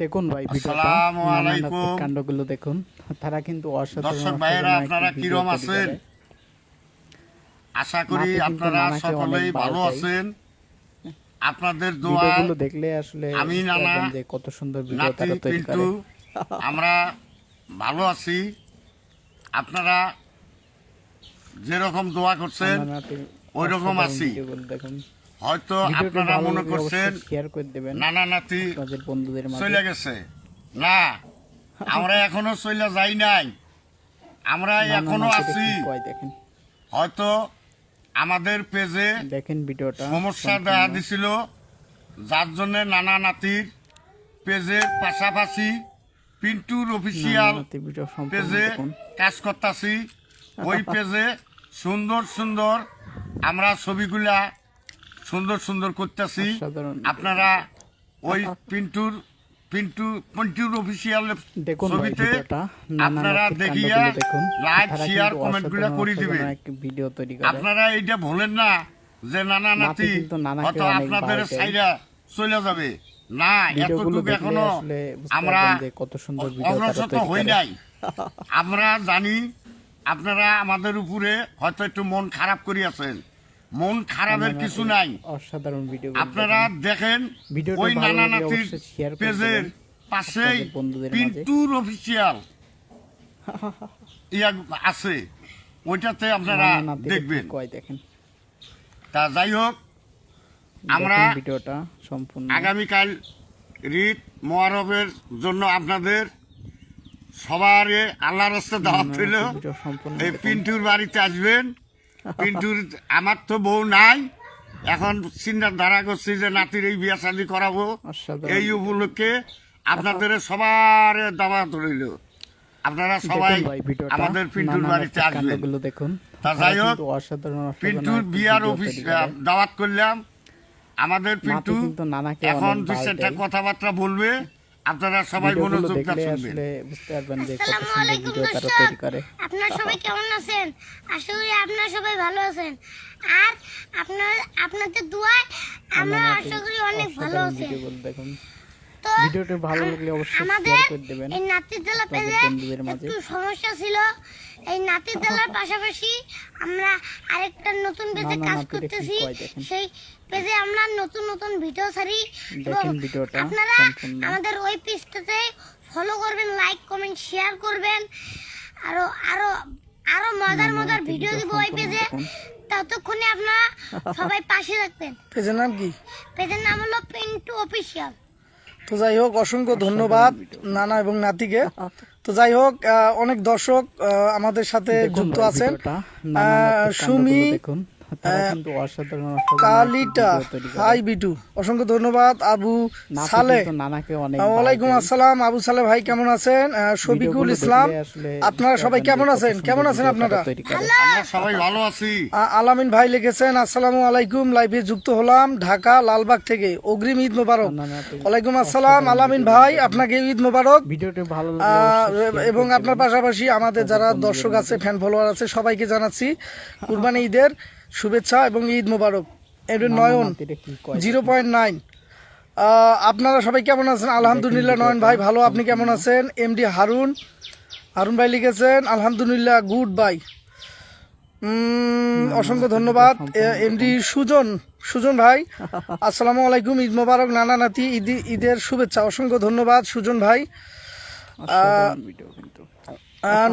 দেখুন ভাই কাণ্ডগুলো দেখুন। তারা কিন্তু অসাধারণ দর্শক ভাইয়েরা আপনারা কিরম আছেন? আশা করি আপনারা সকলেই ভালো আছেন। আপনাদের দোয়া দেখলে আসলে আমি নানা, কত সুন্দর ভিডিও নাতি তারা তৈরি করে। আমরা ভালো আছি। আপনারা যেরকম দোয়া করছেন ওই রকম আছি। দেখুন। হয়তো আপনারা মনে করছেন নানা নাতি চলে গেছে। না আমরা এখনও চলে যাই নাই। আমরা এখনও আছি। হয়তো আমাদের পেজে দেখেন ভিডিওটা সমস্যা। দেখা দিছিল। যার জন্য নানা নাতির পেজের পাশাপাশি পিন্টুর অফিসিয়াল পেজে কাজ করতেছি। ওই পেজে সুন্দর সুন্দর আমরা ছবিগুলা সুন্দর সুন্দর করতেছি। আপনারা ওই পিন্টুর পিন্টু পিন্টুর অফিসিয়াল ছবিতে আপনারা দেখিয়া লাইক শেয়ার কমেন্টগুলা করে দিবে ভিডিও তৈরি আপনারা এইটা ভুলেন না যে নানা নাতি হয়তো আপনাদের সাইডা চলে যাবে। না এতটুকু এখনও আমরা কত সুন্দর তৈরি হই নাই। আমরা জানি আপনারা আমাদের উপরে হয়তো একটু মন খারাপ করিয়াছেন। মন খারাপের কিছু নাই। অসাধারণ ভিডিও আপনারা দেখেন ওই নানা নাতির পেজের পাশেই। পিন্টুর অফিসিয়াল ইয়া আছে। ওইটাতে আপনারা দেখবেন। কয় দেখেন। তা যাই হোক আমরা ভিডিওটা সম্পূর্ণ। আগামীকাল রিত মোয়ারবের জন্য আপনাদের সবার আল্লাহ রাস্তা দাওয়াত সম্পূর্ণ এই পিন্টুর বাড়িতে আসবেন। পিন্টুর আমার তো বউ নাই। এখন চিন্তা ধারা করছি যে নাতির এই বিয়া শাদি করাবো। এই উপলক্ষে আপনাদের সবার দাওয়াত রইল। আপনারা সবাই আমাদের পিন্টুর বাড়িতে আসবেন। দেখুন। তা যাই হোক, কিন্তু পিন্টুর বিয়ার অফিস দাওয়াত করলাম। আমাদের পিন্টু এখন দু চারটা কথাবার্তা বলবে। আপনারা সবাই ভিডিওগুলো মনোযোগ দিয়ে শুনবেন। বুঝতে পারবেন যে কত সুন্দর ভিডিও তারা তৈরি করে। আপনারা সবাই কেমন আছেন? আশা করি আপনারা সবাই ভালো আছেন। আর আপনার আপনাদের দোয়ায় আমরা আশা করি অনেক ভালো আছেন। দেখুন। ভিডিওটি ভালো লাগলে অবশ্যই শেয়ার করে দেবেন। এই নাতি জেলা আপনাদের পেজে মাঝে। একটু সমস্যা ছিল। এই নাতি জেলার পাশাপাশি আমরা আরেকটা নতুন পেজে কাজ করতেছি। সেই পেজে আমরা নতুন নতুন ভিডিও ছাড়ি এবং ভিডিওটা আপনারা আমাদের ওই পেজটাতে ফলো করবেন লাইক কমেন্ট শেয়ার করবেন। আরও আরও আরও মজার মজার ভিডিও ভিডিও দিব ওই পেজে। ততক্ষণে আপনারা সবাই পাশে থাকবেন। পেজের নাম কি? পেজের নাম হলো পিন্টু অফিসিয়াল তো যাই হোক অসংখ্য ধন্যবাদ নানা এবং নাতিকে। তো যাই হোক আহ, অনেক দর্শক আহ, আমাদের সাথে যুক্ত আছেন। সুমি কিন্তু অসাধারণ অসাধারণ কালিটা। ভিডিও তৈরি করে। হাই বিটু অসংখ্য ধন্যবাদ। আবু সালে। নানাকে অনেক ওয়ালাইকুম আসসালাম। আবু সালে ভাই কেমন আছেন? শফিকুল ইসলাম আপনারা সবাই কেমন আছেন? কেমন আছেন আপনারা? তারা তৈরি করে। আমরা সবাই ভালো আছি। আলামিন ভাই লিখেছেন আসসালামু আলাইকুম লাইভে যুক্ত হলাম ঢাকা লালবাগ থেকে। অগ্রিম ঈদ মোবারক। ওয়ালাইকুম আসসালাম আলামিন ভাই আপনাকে ঈদ মোবারক। ভিডিওটি ভালো এবং আপনার পাশাপাশি আমাদের যারা দর্শক আছে ফ্যান ফলোয়ার আছে সবাইকে জানাচ্ছি কুরবানি ঈদের শুভেচ্ছা এবং ঈদ মোবারক। নানা নয়ন জিরো পয়েন্ট নাইন। আপনারা সবাই কেমন আছেন? আলহামদুলিল্লাহ নয়ন ভাই ভালো আপনি কেমন আছেন? এমডি হারুন হারুন ভাই লিখেছেন আলহামদুলিল্লাহ গুড বাই। অসংখ্য ধন্যবাদ। এমডি সুজন সুজন ভাই আসসালামু আলাইকুম ঈদ মোবারক নানা নাতি ঈদ ঈদের শুভেচ্ছা অসংখ্য ধন্যবাদ সুজন ভাই।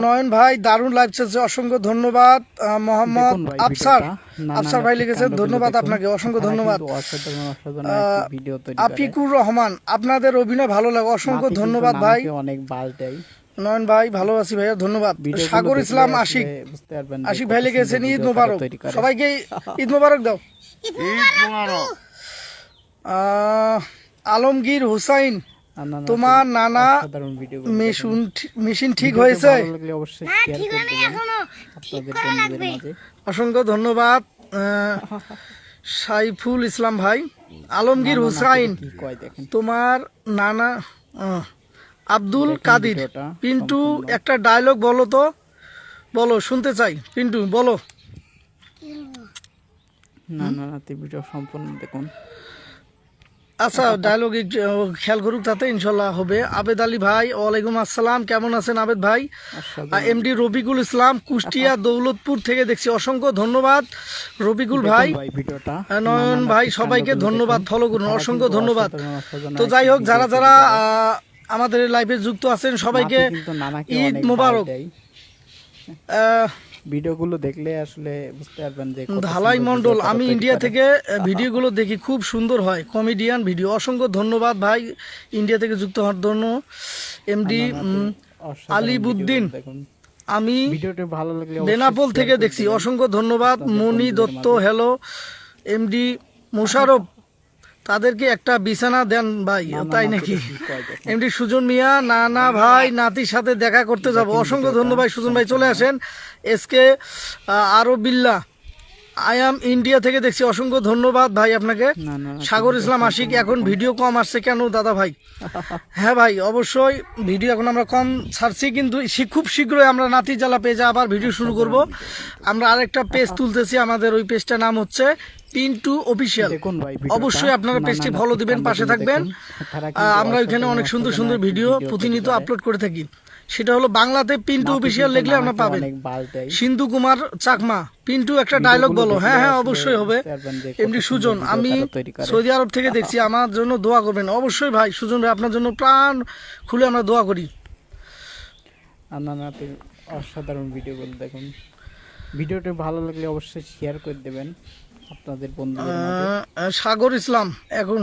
নয়ন ভাই দারুণ লাইভ চলছে অসংখ্য ধন্যবাদ। মোহাম্মদ ভাই আফসার আফসার ভাই লিখেছেন ধন্যবাদ আপনাকে অসংখ্য ধন্যবাদ। আফিকুর রহমান আপনাদের অভিনয় ভালো লাগে অসংখ্য ধন্যবাদ ভাই। অনেক বাল দেয়। নয়ন ভাই ভালো আছি ভাইয়া ধন্যবাদ। সাগর ইসলাম আশিক। আশিক ভাই লিখেছেন ঈদ মোবারক। সবাইকে ঈদ মোবারক দাও। আলমগীর হুসাইন তোমার নানা মেশিন মেশিন ঠিক হয়েছে। হ্যাঁ অসংখ্য ধন্যবাদ সাইফুল ইসলাম ভাই আলমগীর হুসাইন নাতির কি কয় দেখেন। তোমার নানা আব্দুল কাদির। পিন্টু একটা ডায়লগ বলো তো। বলো শুনতে চাই। পিন্টু বলো। নানা নাতির ভিডিও সম্পূর্ণ দেখুন। আচ্ছা ডায়লগ খেয়াল করুক তাতে ইনশাল্লাহ হবে। আবেদ আলী ভাই ওয়ালাইকুম আসসালাম কেমন আছেন আবেদ ভাই। এমডি রবিকুল ইসলাম কুষ্টিয়া দৌলতপুর থেকে দেখছি অসংখ্য ধন্যবাদ। রবিকুল ভাই নয়ন ভাই সবাইকে ধন্যবাদ ফলো করুন অসংখ্য ধন্যবাদ। তো যাই হোক যারা যারা আমাদের লাইফে যুক্ত আছেন সবাইকে ঈদ মোবারক। ভিডিওগুলো দেখলে আসলে বুঝতে পারবেন যে ধালাই মন্ডল আমি ইন্ডিয়া থেকে ভিডিওগুলো দেখি খুব সুন্দর হয়। Comedian video. অসংখ্য ধন্যবাদ ভাই ইন্ডিয়া থেকে যুক্ত হওয়ার জন্য। এমডি আলিবুদ্দিন। আমি ভিডিওটি ভালো লাগলে বেনাপোল থেকে দেখছি। অসংখ্য ধন্যবাদ। মনি দত্ত হ্যালো এমডি মোশারফ তাদেরকে একটা বিছানা দেন ভাই তাই নাকি। এমডি সুজন মিয়া না না ভাই নাতির সাথে দেখা করতে যাব। অসংখ্য ধন্যবাদ সুজন ভাই চলে আসেন। এসকে আরও বিল্লা। আই এম ইন্ডিয়া থেকে দেখছি অসংখ্য ধন্যবাদ ভাই আপনাকে। সাগর ইসলাম আশিক এখন ভিডিও কম আসছে কেন দাদা ভাই? হ্যাঁ ভাই অবশ্যই ভিডিও এখন আমরা কম ছাড়ছি কিন্তু খুব শীঘ্রই আমরা নাতি জ্বালা পেজে আবার ভিডিও শুরু করব। আমরা আরেকটা পেজ তুলতেছি আমাদের ওই পেজটার নাম হচ্ছে পিন্টু অফিসিয়াল। অবশ্যই আপনারা পেজটি ফলো দিবেন পাশে থাকবেন। কিন্তু আমরা ওইখানে অনেক সুন্দর সুন্দর ভিডিও ভিডিও প্রতিনিয়ত আপলোড করে থাকি। সেটা হলো বাংলাতে পিন্টু অফিসিয়াল লিখলে আপনারা পাবেন। সিন্ধু কুমার চাকমা। পিন্টু একটা ডায়লগ বলো। হ্যাঁ হ্যাঁ অবশ্যই হবে। এমনি সুজন আমি। সৌদি আরব থেকে দেখছি আমার জন্য দোয়া করবেন। অবশ্যই ভাই সুজন ভাই আপনার জন্য প্রাণ খুলে আমরা দোয়া করি। অসাধারণ ভিডিওগুলো দেখুন। ভিডিওটি ভালো লাগলে অবশ্যই শেয়ার করে দেবেন। আপনাদের বন্ধু সাগর ইসলাম এখন।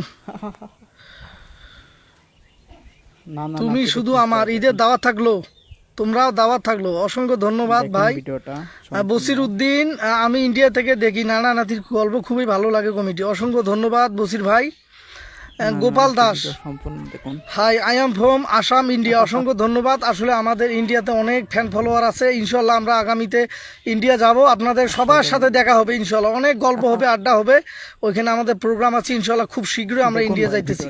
তুমি শুধু আমার ঈদের দাওয়াত থাকল তোমরাও দাওয়াত থাকল। অসংখ্য ধন্যবাদ ভাই। বসির উদ্দিন আমি ইন্ডিয়া থেকে দেখি নানা নাতির গল্প খুবই ভালো লাগে কমিটি। অসংখ্য ধন্যবাদ বসির ভাই। Gopal Das. Hi I am from Assam India অসংখ্য ধন্যবাদ। আসলে আমাদের ইন্ডিয়াতে অনেক ফ্যান ফলোয়ার আছে। ইনশাল্লাহ আমরা আগামীতে ইন্ডিয়া যাব। আপনাদের সবার সাথে দেখা হবে ইনশাল্লাহ অনেক গল্প হবে আড্ডা হবে। ওইখানে আমাদের প্রোগ্রাম আছে ইনশাল্লাহ খুব শীঘ্রই আমরা ইন্ডিয়া যাইতেছি।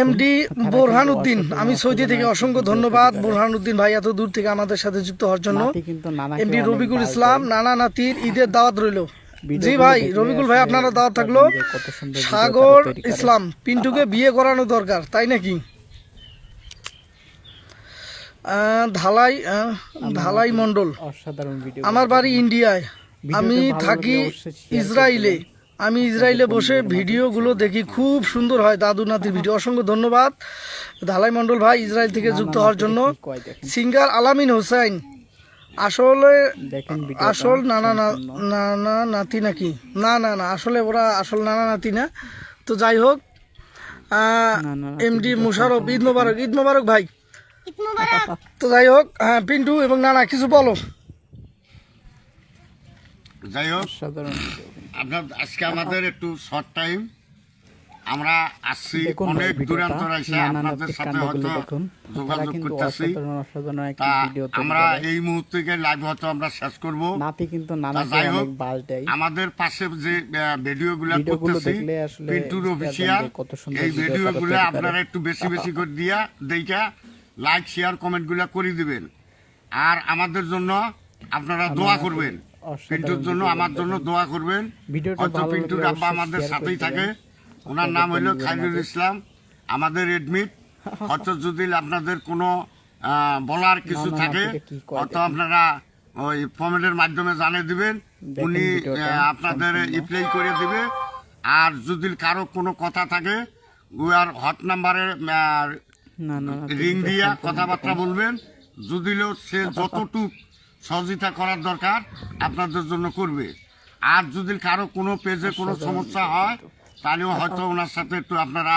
এমডি বোরহান উদ্দিন আমি সৌদি থেকে অসংখ্য ধন্যবাদ। বোরহান উদ্দিন ভাই এত দূর থেকে আমাদের সাথে যুক্ত হওয়ার জন্য। নানাকে এমডি রবিকুল ইসলাম নানা নাতির ঈদের দাওয়াত রইল। জি ভাই রবিকুল ভাই আপনারা দাওয়াত থাকল সাগর ইসলাম পিন্টুকে বিয়ে করানো দরকার তাই নাকি? ধালাই ধালাই মন্ডল আমার বাড়ি ইন্ডিয়ায়। আমি থাকি ইসরায়েলে আমি ইসরায়েলে বসে ভিডিওগুলো দেখি খুব সুন্দর হয় দাদু নাতির ভিডিও। অসংখ্য ধন্যবাদ। ধালাই মন্ডল ভাই ইসরায়েল থেকে যুক্ত হওয়ার জন্য। সিঙ্গার আলামিন হোসেন আসলে আসল নানা না- নানা নাতি নাকি? না না না আসলে ওরা আসল নানা নাতি না। তো যাই হোক এমডি মুশারফ ঈদ মোবারক ঈদ মোবারক ভাই। তো যাই হোক হ্যাঁ পিন্টু এবং নানা কিছু বলো। যাই হোক আপনার আজকে আমাদের একটু শর্ট টাইম আমরা আসছি অনেক দূরান্তর এসে আপনাদের সাথে হয়তো যোগাযোগ করতেছি। আমরা এই মুহূর্তে লাইভ হয়তো আমরা শেষ করব। কিন্তু যাই হোক, আমাদের পাশে যে ভিডিওগুলো ভিডিওগুলো করতেছি পিন্টুর অফিসিয়াল এই ভিডিও ভিডিওগুলো আপনারা একটু বেশি বেশি করে দিয়া দেখা লাইক শেয়ার কমেন্টগুলো করে দিবেন। আর আমাদের জন্য আপনারা দোয়া করবেন। পিন্টুর জন্য আমার জন্য দোয়া করবেন। হয়তো পিন্টুর আব্বা আমাদের সাথেই থাকে। ওনার নাম হলো খাইরুল ইসলাম আমাদের এডমিট হয়তো যদি আপনাদের কোনো বলার কিছু থাকে হয়তো আপনারা ওই ফর্মেটের মাধ্যমে জানিয়ে দিবেন উনি আপনাদের। রিপ্লাই করে দিবে। আর যদি কারও কোনো কথা থাকে উয়ার হট নাম্বারে রিং দিয়া কথাবার্তা বলবেন। যদি লো সে যতটুক সহযোগিতা করার দরকার আপনাদের জন্য করবে। আর যদি কারও কোনো পেজে কোনো সমস্যা হয় তাহলেও হয়তো ওনার সাথে একটু আপনারা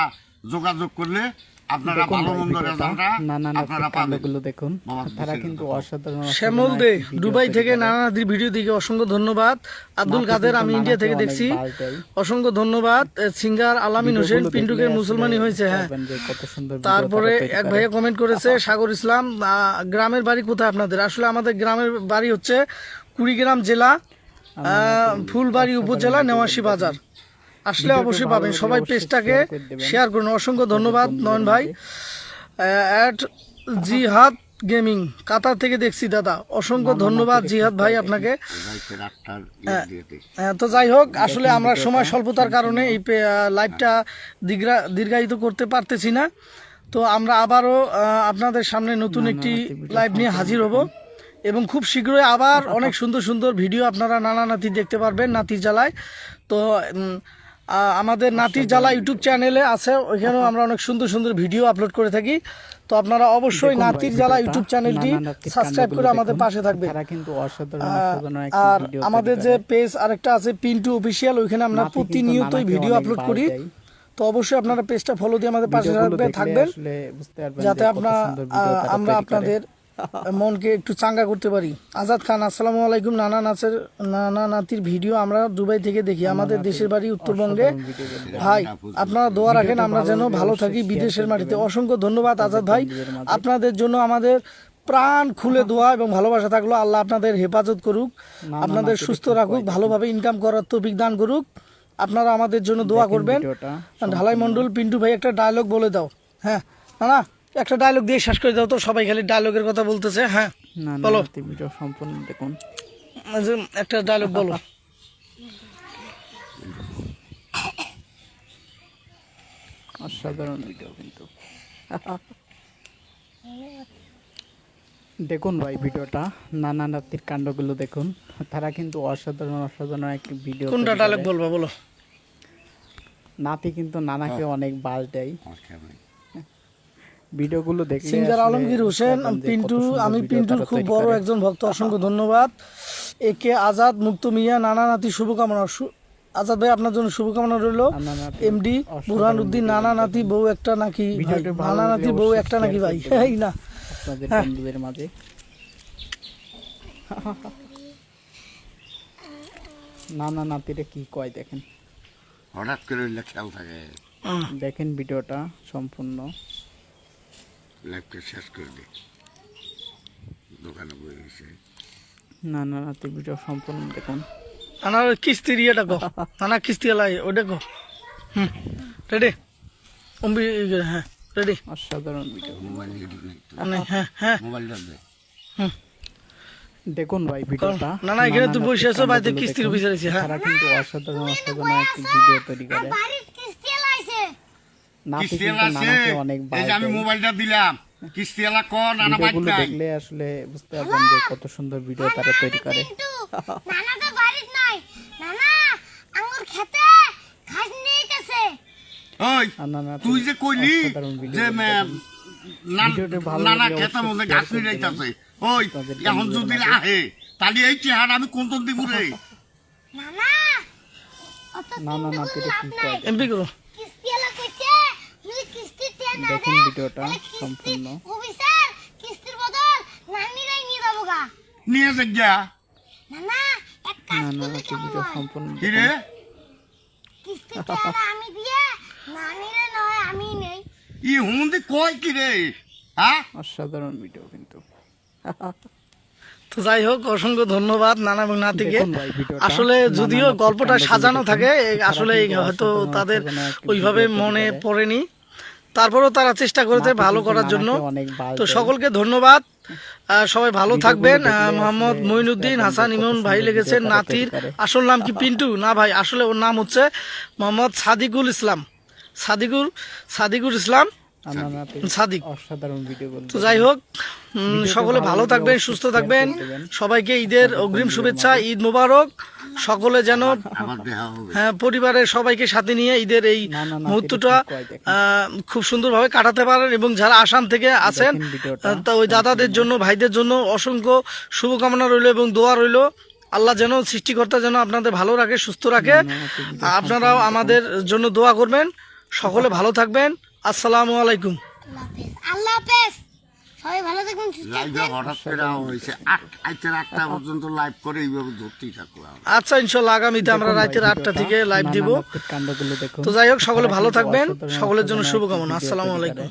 যোগাযোগ করলে আপনারা ভালো মন্দ রেজাল্টটা আপনারা পাবেন। দেখুন। তারা কিন্তু অসাধারণ শ্যামল দে দুবাই থেকে। নানা ভিডিও দেখে অসংখ্য ধন্যবাদ। আব্দুল কাদের আমি ইন্ডিয়া থেকে দেখছি। অসংখ্য ধন্যবাদ। সিঙ্গার আলামিন হোসেন পিন্টুকে মুসলমানি হয়েছে হ্যাঁ। তারপরে এক। ভাইয়া কমেন্ট করেছে সাগর ইসলাম আহ, গ্রামের বাড়ি কোথায় আপনাদের? আসলে আমাদের গ্রামের বাড়ি হচ্ছে কুড়িগ্রাম জেলা আহ, ফুলবাড়ি উপজেলা নেওয়াশি বাজার। আসলে অবশ্যই পাবেন। সবাই পেজটাকে। শেয়ার করুন। অসংখ্য ধন্যবাদ নয়ন ভাই। অ্যাট জিহাদ গেমিং কাতার থেকে দেখছি দাদা। অসংখ্য ধন্যবাদ জিহাদ ভাই আপনাকে। ইয়ে দিই। হ্যাঁ, তো যাই হোক আসলে আমরা সময় স্বল্পতার কারণে এই লাইভটা দীর্ঘা- দীর্ঘায়িত করতে পারতেছি না। তো আমরা আবারও আপনাদের সামনে নতুন একটি লাইভ নিয়ে হাজির হব। এবং খুব শীঘ্রই আবার অনেক সুন্দর সুন্দর ভিডিও আপনারা নানা নাতি দেখতে পারবেন নাতির জ্বালায়। তো আমাদের নাতির জ্বালা ইউটিউব চ্যানেলে আছে ওইখানেও আমরা অনেক সুন্দর সুন্দর ভিডিও আপলোড করে থাকি। তো আপনারা অবশ্যই নাতির জ্বালা ইউটিউব চ্যানেলটি সাবস্ক্রাইব করে আমাদের পাশে থাকবে। আর আমাদের যে। পেজ আরেকটা আছে পিন্টু অফিসিয়াল ওইখানে আমরা নাতি প্রতিনিয়তই ভিডিও আপলোড করি। তো অবশ্যই আপনারা পেজটা ফলো দিয়ে আমাদের পাশে থাকবেন যাতে আপনার আমরা আপনাদের মনকে একটু চাঙ্গা করতে পারি। আজাদ খান আসসালামু আলাইকুম নানা নাচের নানা নাতির ভিডিও আমরা দুবাই থেকে দেখি। আমাদের দেশের বাড়ি উত্তরবঙ্গে। ভাই আপনারা দোয়া রাখেন আমরা যেন ভালো থাকি বিদেশের মাটিতে। অসংখ্য ধন্যবাদ আজাদ ভাই। আপনাদের জন্য আমাদের প্রাণ খুলে দোয়া এবং ভালোবাসা থাকল। আল্লাহ আপনাদের হেফাজত করুক আপনাদের সুস্থ রাখুক ভালোভাবে ইনকাম করার তৌফিক দান করুক। আপনারা আমাদের জন্য দোয়া করবেন। ঢালাই মন্ডল পিন্টু ভাই একটা ডায়লগ বলে দাও। হ্যাঁ না একটা ডায়লগ দিয়ে শেষ করে দাও তো সবাই খালি ডায়লগের কথা বলতেছে হ্যাঁ? না না বলো। ভিডিও সম্পূর্ণ দেখুন। একটা ডায়লগ বলো। অসাধারণ ভিডিও কিন্তু। দেখুন ভাই ভিডিওটা নানা নাতির কাণ্ডগুলো দেখুন। তারা কিন্তু অসাধারণ অসাধারণ একটি ভিডিও কোনটা ডায়লগ। বলবা বলো। নাতি কিন্তু নানাকে অনেক বাস দেয়? ভিডিওগুলো দেখলে সিঙ্গার আলমগীর হোসেন পিন্টু আমি পিন্টুর খুব বড় একজন ভক্ত অসংখ্য ধন্যবাদ। একে আজাদ মুক্ত মিয়া নানা নাতি শুভকামনা। আজাদ ভাই আপনার জন্য শুভকামনা রইল। এমডি বুরহান উদ্দিন নানা নাতি বউ একটা নাকি? নানা নাতি বউ একটা নাকি ভাই? এই না। আপনাদের হ্যাঁ। বন্ধুদের মাঝে। নানা নাতিরে কি কয় দেখেন? হঠাৎ করে খেয়াল থাকে। দেখেন ভিডিওটা সম্পূর্ণ। লাইফটা শেষ করে দিই দোকানে বই গেছে নানা নাতি ভিডিও সম্পূর্ণ দেখুন। নানা কিস্তি ইয়েটা কো। নানা কিস্তি এলাই ওটা কো। হুম রেডি অম্বি হ্যাঁ রেডি অসাধারণ ভিডিও মোবাইল হ্যাঁ হ্যাঁ। মোবাইলটা দে। দেখুন ভাই ভিডিওটা না, না, এখানে তুই বসে আছো, বাড়িতে কাণ্ডগুলো কিস্তির দেখুন। হ্যাঁ। তারা কিন্তু অসাধারণ অসাধারণ একটি ভিডিও তৈরি করে। নাতি কিন্তু নানাকে অনেক আমি মোবাইলটা দিলাম। কিস্তি এলা ক নানা বাইক নাই দেখলে আসলে বুঝতে পারবেন যে কত সুন্দর ভিডিও তারা তৈরি করে। নানা তো বাড়ির নাই। নানা আঙ্গুর খেতে ঘাস নিয়ে গেছে ওই নাতি তুই যে কইলি যে দেখুন। ম্যাম, নান- ভিডিওটি ভালো নানা লাগলে মধ্যে ঘাস করে নিয়ে দেবেন। যাইতাছে। ওই এখন যদি আহে তাহলে এই চেহারা আমি কোন তোর দিব রে? নানা দেখুন ভিডিওটা সম্পূর্ণ। অফিসার কিস্তির বদল নানিরাই নিয়ে যাব গা। নিয়ে যে। নানা ভিডিও সম্পূর্ণ কি রে? আমি দিয়ে নানিরে নয় আমি নেই। ই হুমন্দি কয় কি রে? হ্যাঁ অসাধারণ ভিডিও কিন্তু। তো যাই হোক অসংখ্য ধন্যবাদ নানা এবং নাতিকে। আসলে যদিও গল্পটা সাজানো থাকে এই আসলে হয়তো তাদের ওইভাবে মনে পড়েনি। তারপরেও তারা চেষ্টা করেছে ভালো করার জন্য। তো সকলকে ধন্যবাদ। সবাই ভালো থাকবেন। মোহাম্মদ মঈনুদ্দিন হাসান ইমন ভাই লেগেছেন নাতির আসল নাম কি পিন্টু? না ভাই আসলে ওর নাম হচ্ছে মোহাম্মদ সাদিকুল ইসলাম। সাদিকুল সাদিকুল ইসলাম। সাদিক। অসাধারণ ভিডিও তো যাই হোক সকলে ভালো থাকবেন সুস্থ থাকবেন। সবাইকে ঈদের অগ্রিম শুভেচ্ছা ঈদ মোবারক। সকলে যেন আবার দেখা হবে। হ্যাঁ পরিবারের সবাইকে সাথে নিয়ে ঈদের এই মুহূর্তটা খুব সুন্দরভাবে কাটাতে পারেন এবং যারা আসাম থেকে আছেন তা ওই দাদাদের জন্য ভাইদের জন্য অসংখ্য শুভকামনা রইল এবং দোয়া রইল। আল্লাহ যেন সৃষ্টিকর্তা যেন আপনাদের ভালো রাখে সুস্থ রাখে। আপনারাও আমাদের জন্য দোয়া করবেন। সকলে ভালো থাকবেন। আসসালামু আলাইকুম। আল্লাহ আল্লাহ হাফেজ। সবাই ভালো থাকবেন লাইভে হঠাৎ করে হয়েছে। আট আইতের আটটা পর্যন্ত লাইভ করে এইভাবে ধরতেই থাকব আচ্ছা ইনশাল্লাহ আগামীতে আমরা রাতের আটটা থেকে লাইভ দিব। তো যাই হোক সকলে ভালো থাকবেন। সকলের জন্য শুভকামনা। আসসালামু আলাইকুম।